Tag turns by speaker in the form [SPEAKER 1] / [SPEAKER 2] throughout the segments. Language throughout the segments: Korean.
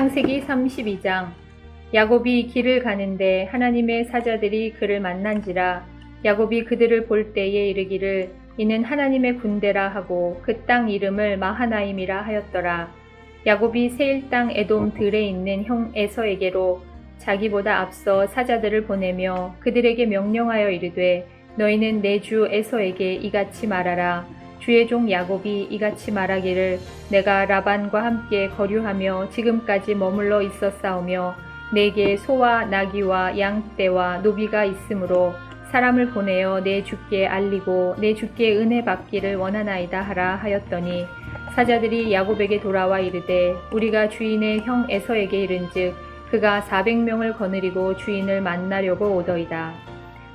[SPEAKER 1] 창세기 32장. 야곱이 길을 가는데 하나님의 사자들이 그를 만난지라 야곱이 그들을 볼 때에 이르기를 이는 하나님의 군대라 하고 그 땅 이름을 마하나임이라 하였더라. 야곱이 세일 땅 에돔 들에 있는 형 에서에게로 자기보다 앞서 사자들을 보내며 그들에게 명령하여 이르되 너희는 내 주 에서에게 이같이 말하라 주의 종 야곱이 이같이 말하기를 내가 라반과 함께 거류하며 지금까지 머물러 있었사오며 내게 소와 나귀와 양떼와 노비가 있으므로 사람을 보내어 내 주께 알리고 내 주께 은혜 받기를 원하나이다 하라 하였더니 사자들이 야곱에게 돌아와 이르되 우리가 주인의 형 에서에게 이른즉 그가 400명을 거느리고 주인을 만나려고 오더이다.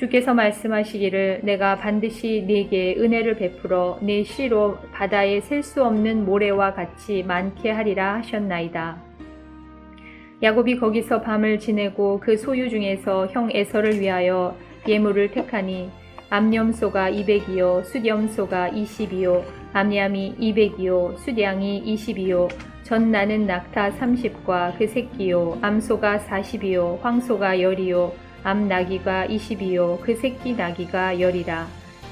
[SPEAKER 1] 주께서 말씀하시기를 내가 반드시 네게 은혜를 베풀어 네 씨로 바다에 셀 수 없는 모래와 같이 많게 하리라 하셨나이다. 야곱이 거기서 밤을 지내고 그 소유 중에서 형 에서를 위하여 예물을 택하니 암염소가 200이요 숫염소가 20이요 암얌이 200이요 숫양이 20이요 전 나는 낙타 30과 그 새끼요 암소가 40이요 황소가 10이요 암 나귀가 20이요. 그 새끼 나귀가 열이라.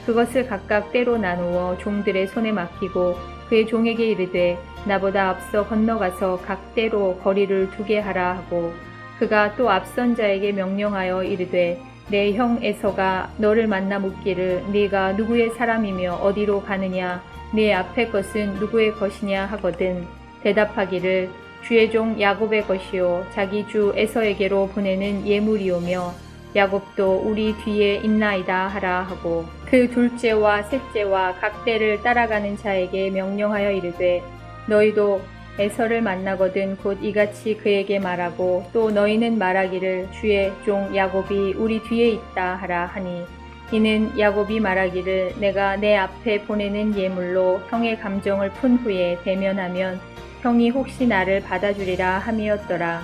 [SPEAKER 1] 그것을 각각 때로 나누어 종들의 손에 맡기고 그의 종에게 이르되 나보다 앞서 건너가서 각 때로 거리를 두게 하라 하고 그가 또 앞선 자에게 명령하여 이르되 내 형 에서가 너를 만나 묻기를 네가 누구의 사람이며 어디로 가느냐? 네 앞의 것은 누구의 것이냐? 하거든 대답하기를 주의 종 야곱의 것이요 자기 주 에서에게로 보내는 예물이오며 야곱도 우리 뒤에 있나이다 하라 하고 그 둘째와 셋째와 각 때를 따라가는 자에게 명령하여 이르되 너희도 에서를 만나거든 곧 이같이 그에게 말하고 또 너희는 말하기를 주의 종 야곱이 우리 뒤에 있다 하라 하니 이는 야곱이 말하기를 내가 내 앞에 보내는 예물로 형의 감정을 푼 후에 대면하면 형이 혹시 나를 받아주리라 함이었더라.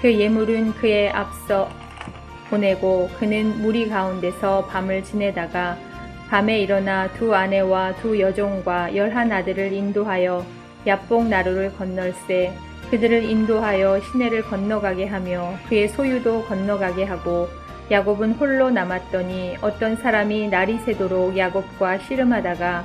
[SPEAKER 1] 그 예물은 그의 앞서 보내고 그는 무리 가운데서 밤을 지내다가 밤에 일어나 두 아내와 두 여종과 열한 아들을 인도하여 야복 나루를 건널세 그들을 인도하여 시내를 건너가게 하며 그의 소유도 건너가게 하고 야곱은 홀로 남았더니 어떤 사람이 날이 새도록 야곱과 씨름하다가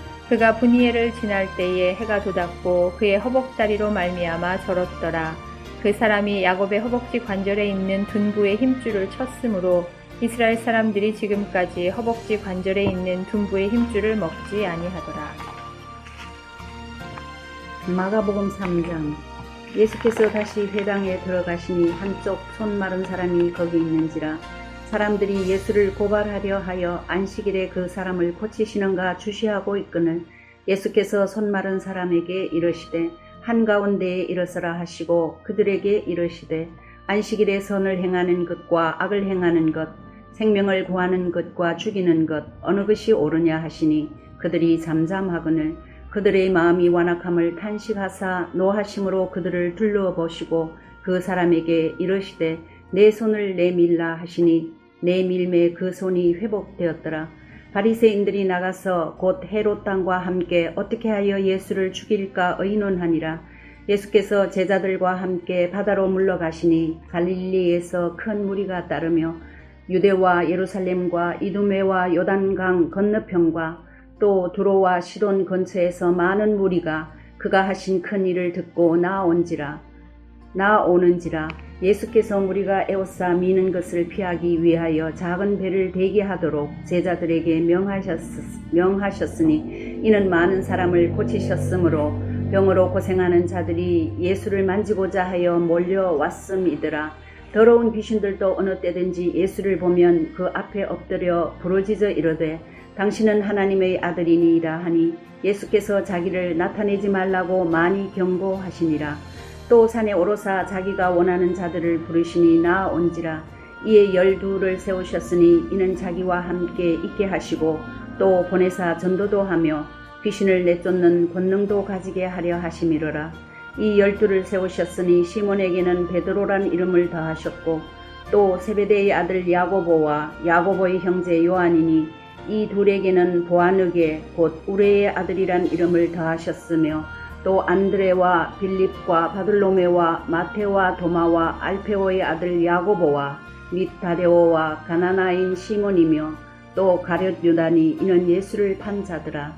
[SPEAKER 1] 그가 분이엘을 지날 때에 해가 돋았고 그의 허벅다리로 말미암아 절었더라. 그 사람이 야곱의 허벅지 관절에 있는 둔부의 힘줄을 쳤으므로 이스라엘 사람들이 지금까지 허벅지 관절에 있는 둔부의 힘줄을 먹지 아니하더라.
[SPEAKER 2] 마가복음 3장. 예수께서 다시 회당에 들어가시니 한쪽 손 마른 사람이 거기 있는지라 사람들이 예수를 고발하려 하여 안식일에 그 사람을 고치시는가 주시하고 있거늘 예수께서 손 마른 사람에게 이르시되 한가운데에 일어서라 하시고 그들에게 이르시되 안식일에 선을 행하는 것과 악을 행하는 것 생명을 구하는 것과 죽이는 것 어느 것이 옳으냐 하시니 그들이 잠잠하거늘 그들의 마음이 완악함을 탄식하사 노하심으로 그들을 둘러 보시고 그 사람에게 이르시되 내 손을 내밀라 하시니 내 밀매 그 손이 회복되었더라. 바리새인들이 나가서 곧 헤롯 땅과 함께 어떻게 하여 예수를 죽일까 의논하니라. 예수께서 제자들과 함께 바다로 물러가시니 갈릴리에서 큰 무리가 따르며 유대와 예루살렘과 이두메와 요단강 건너편과 또 두로와 시돈 근처에서 많은 무리가 그가 하신 큰 일을 듣고 나온지라 나오는지라 예수께서 무리가 에워싸 미는 것을 피하기 위하여 작은 배를 대게 하도록 제자들에게 명하셨, 명하셨 으니 이는 많은 사람을 고치셨으므로 병으로 고생하는 자들이 예수를 만지고자 하여 몰려왔음이더라. 더러운 귀신들도 어느 때든지 예수를 보면 그 앞에 엎드려 부러지져 이르되 당신은 하나님의 아들이니이다 하니 예수께서 자기를 나타내지 말라고 많이 경고하시니라. 또 산에 오르사 자기가 원하는 자들을 부르시니 나온지라. 이에 열두를 세우셨으니 이는 자기와 함께 있게 하시고 또 보내사 전도도 하며 귀신을 내쫓는 권능도 가지게 하려 하심이로라. 이 열두를 세우셨으니 시몬에게는 베드로란 이름을 더하셨고 또 세베대의 아들 야고보와 야고보의 형제 요한이니 이 둘에게는 보아느게 곧 우레의 아들이란 이름을 더하셨으며 또 안드레와 빌립과 바들로메와 마테와 도마와 알페오의 아들 야고보와 및 다데오와 가나나인 시몬이며 또 가룟 유다니 이는 예수를 판 자더라.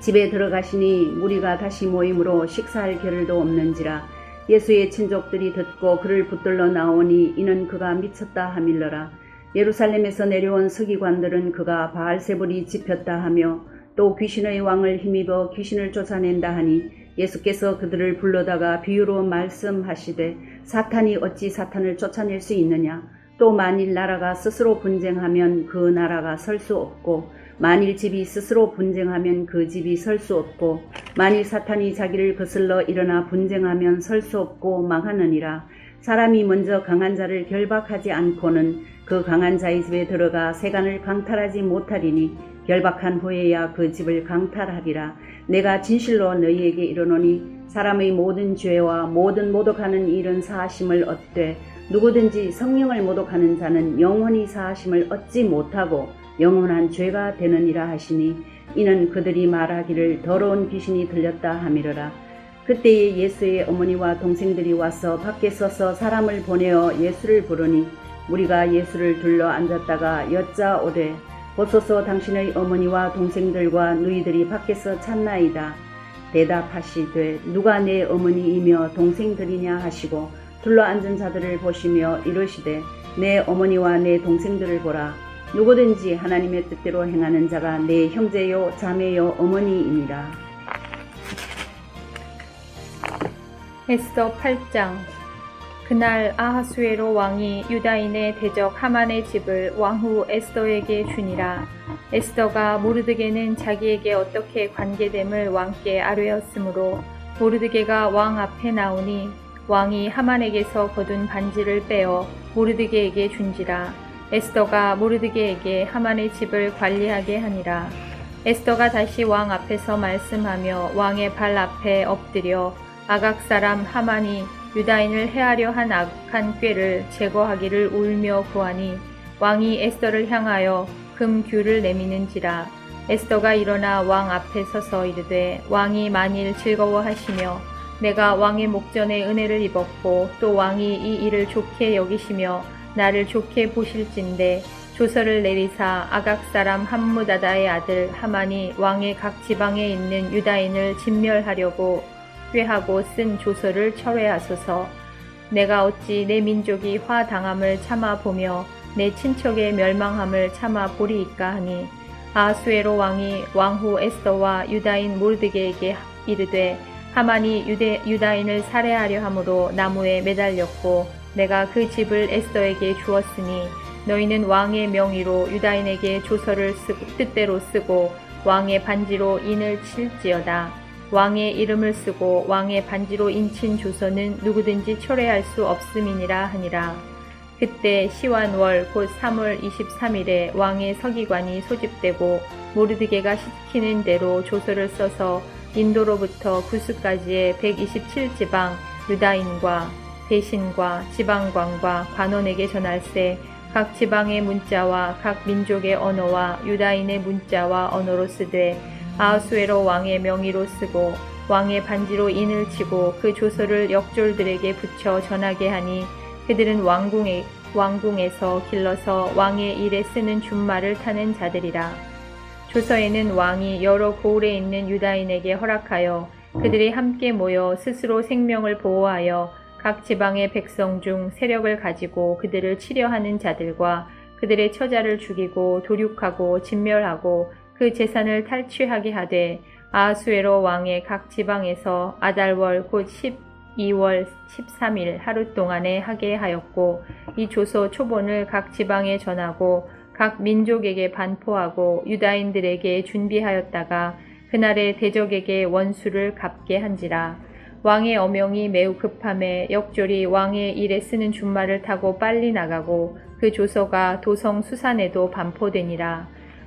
[SPEAKER 2] 집에 들어가시니 무리가 다시 모임으로 식사할 겨를도 없는지라 예수의 친족들이 듣고 그를 붙들러 나오니 이는 그가 미쳤다 하밀러라. 예루살렘에서 내려온 서기관들은 그가 바알세불이 집혔다 하며 또 귀신의 왕을 힘입어 귀신을 쫓아낸다 하니 예수께서 그들을 불러다가 비유로 말씀하시되 사탄이 어찌 사탄을 쫓아낼 수 있느냐? 또 만일 나라가 스스로 분쟁하면 그 나라가 설 수 없고 만일 집이 스스로 분쟁하면 그 집이 설 수 없고 만일 사탄이 자기를 거슬러 일어나 분쟁하면 설 수 없고 망하느니라. 사람이 먼저 강한 자를 결박하지 않고는 그 강한 자의 집에 들어가 세간을 강탈하지 못하리니 결박한 후에야 그 집을 강탈하리라. 내가 진실로 너희에게 이르노니 사람의 모든 죄와 모든 모독하는 일은 사하심을 얻되 누구든지 성령을 모독하는 자는 영원히 사하심을 얻지 못하고 영원한 죄가 되느니라 하시니 이는 그들이 말하기를 더러운 귀신이 들렸다 함이러라. 그때에 예수의 어머니와 동생들이 와서 밖에 서서 사람을 보내어 예수를 부르니 우리가 예수를 둘러 앉았다가 여짜오되 보소서 당신의 어머니와 동생들과 누이들이 밖에서 찾나이다. 대답하시되 누가 내 어머니이며 동생들이냐 하시고 둘러 앉은 자들을 보시며 이르시되 내 어머니와 내 동생들을 보라. 누구든지 하나님의 뜻대로 행하는 자가 내 형제요 자매요 어머니이니라.
[SPEAKER 1] 에스더 8장 그날 아하수에로 왕이 유다인의 대적 하만의 집을 왕후 에스더에게 주니라. 에스더가 모르드게는 자기에게 어떻게 관계됨을 왕께 아뢰었으므로 모르드게가 왕 앞에 나오니 왕이 하만에게서 거둔 반지를 빼어 모르드게에게 준지라. 에스더가 모르드게에게 하만의 집을 관리하게 하니라. 에스더가 다시 왕 앞에서 말씀하며 왕의 발 앞에 엎드려 아각 사람 하만이 유다인을 해하려 한 악한 꾀를 제거하기를 울며 구하니 왕이 에스더를 향하여 금규를 내미는지라. 에스더가 일어나 왕 앞에 서서 이르되 왕이 만일 즐거워하시며 내가 왕의 목전에 은혜를 입었고 또 왕이 이 일을 좋게 여기시며 나를 좋게 보실진데 조서를 내리사 아각 사람 함무다다의 아들 하만이 왕의 각 지방에 있는 유다인을 진멸하려고 꾀하고 쓴 조서를 철회하소서. 내가 어찌 내 민족이 화당함을 참아 보며 내 친척의 멸망함을 참아 보리이까 하니 아수에로 왕이 왕후 에스더와 유다인 모르드게에게 이르되 하만이 유대, 유다인을 살해하려 함으로 나무에 매달렸고 내가 그 집을 에스더에게 주었으니 너희는 왕의 명의로 유다인에게 조서를 쓰고, 뜻대로 쓰고 왕의 반지로 인을 칠지어다. 왕의 이름을 쓰고 왕의 반지로 인친 조서는 누구든지 초래할 수 없음이니라 하니라. 그때 시완월 곧 3월 23일에 왕의 서기관이 소집되고 모르드게가 시키는 대로 조서를 써서 인도로부터 구스까지의 127지방 유다인과 대신과 지방관과 관원에게 전할세 각 지방의 문자와 각 민족의 언어와 유다인의 문자와 언어로 쓰되 아하수에로 왕의 명의로 쓰고 왕의 반지로 인을 치고 그 조서를 역졸들에게 붙여 전하게 하니 그들은 왕궁에 왕궁에서 길러서 왕의 일에 쓰는 준말을 타는 자들이라. 조서에는 왕이 여러 고을에 있는 유다인에게 허락하여 그들이 함께 모여 스스로 생명을 보호하여 각 지방의 백성 중 세력을 가지고 그들을 치려하는 자들과 그들의 처자를 죽이고 도륙하고 진멸하고 그 재산을 탈취하게 하되 아수에로 왕의 각 지방에서 아달월 곧 12월 13일 하루 동안에 하게 하였고 이 조서 초본을 각 지방에 전하고 각 민족에게 반포하고 유다인들에게 준비하였다가 그날에 대적에게 원수를 갚게 한지라. 왕의 어명이 매우 급함에 역졸이 왕의 일에 쓰는 준말을 타고 빨리 나가고 그 조서가 도성 수산에도 반포되니라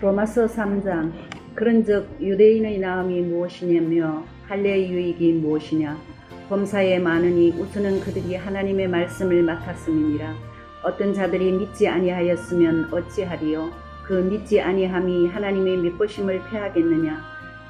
[SPEAKER 2] 로마서 3장 그런즉 유대인의 나음이 무엇이냐며 할례의 유익이 무엇이냐? 범사에 많으니 우선은 그들이 하나님의 말씀을 맡았음이니라. 어떤 자들이 믿지 아니하였으면 어찌하리요? 그 믿지 아니함이 하나님의 믿보심을 패하겠느냐?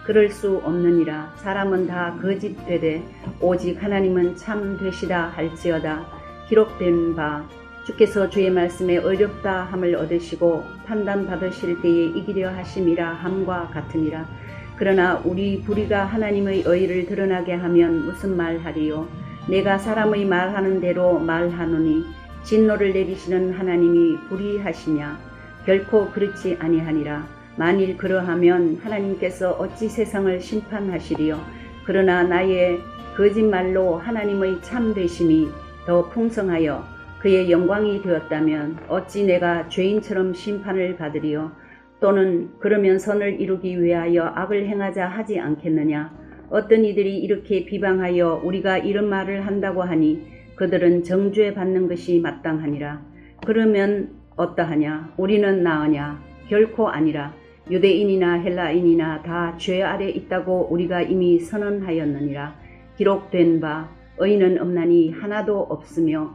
[SPEAKER 2] 그럴 수 없느니라. 사람은 다 거짓 되되 오직 하나님은 참 되시다 할지어다. 기록된 바 주께서 주의 말씀에 어렵다 함을 얻으시고 판단 받으실 때에 이기려 하심이라 함과 같으니라. 그러나 우리 불의가 하나님의 의를 드러나게 하면 무슨 말하리요? 내가 사람의 말하는 대로 말하노니 진노를 내리시는 하나님이 불의하시냐? 결코 그렇지 아니하니라. 만일 그러하면 하나님께서 어찌 세상을 심판하시리요? 그러나 나의 거짓말로 하나님의 참 되심이 더 풍성하여 그의 영광이 되었다면 어찌 내가 죄인처럼 심판을 받으리요? 또는 그러면 선을 이루기 위하여 악을 행하자 하지 않겠느냐? 어떤 이들이 이렇게 비방하여 우리가 이런 말을 한다고 하니 그들은 정죄 받는 것이 마땅하니라. 그러면 어떠하냐? 우리는 나으냐? 결코 아니라. 유대인이나 헬라인이나 다 죄 아래 있다고 우리가 이미 선언하였느니라. 기록된 바 의인은 없나니 하나도 없으며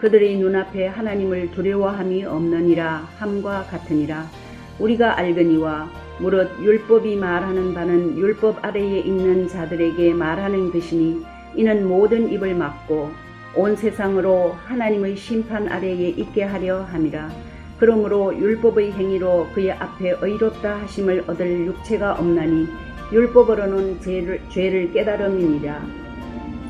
[SPEAKER 2] 그들의 눈앞에 하나님을 두려워함이 없느니라 함과 같으니라. 우리가 알거니와 무릇 율법이 말하는 바는 율법 아래에 있는 자들에게 말하는 것이니 이는 모든 입을 막고 온 세상으로 하나님의 심판 아래에 있게 하려 함이라. 그러므로 율법의 행위로 그의 앞에 의롭다 하심을 얻을 육체가 없나니 율법으로는 죄를, 죄를 깨달음이니라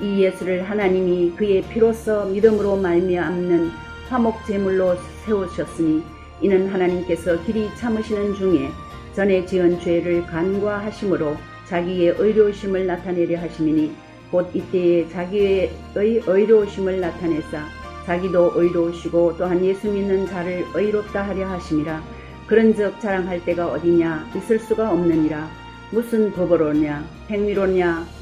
[SPEAKER 2] 이 예수를 하나님이 그의 피로써 믿음으로 말미암는 화목 제물로 세우셨으니 이는 하나님께서 길이 참으시는 중에 전에 지은 죄를 간과하심으로 자기의 의로우심을 나타내려 하심이니 곧 이때에 자기의 의로우심을 나타내사 자기도 의로우시고 또한 예수 믿는 자를 의롭다 하려 하심이라. 그런즉 자랑할 때가 어디냐? 있을 수가 없느니라. 무슨 법으로냐? 행위로냐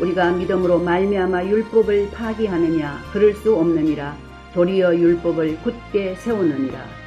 [SPEAKER 2] 우리가 믿음으로 말미암아 율법을 파기하느냐 그럴 수 없느니라. 도리어 율법을 굳게 세우느니라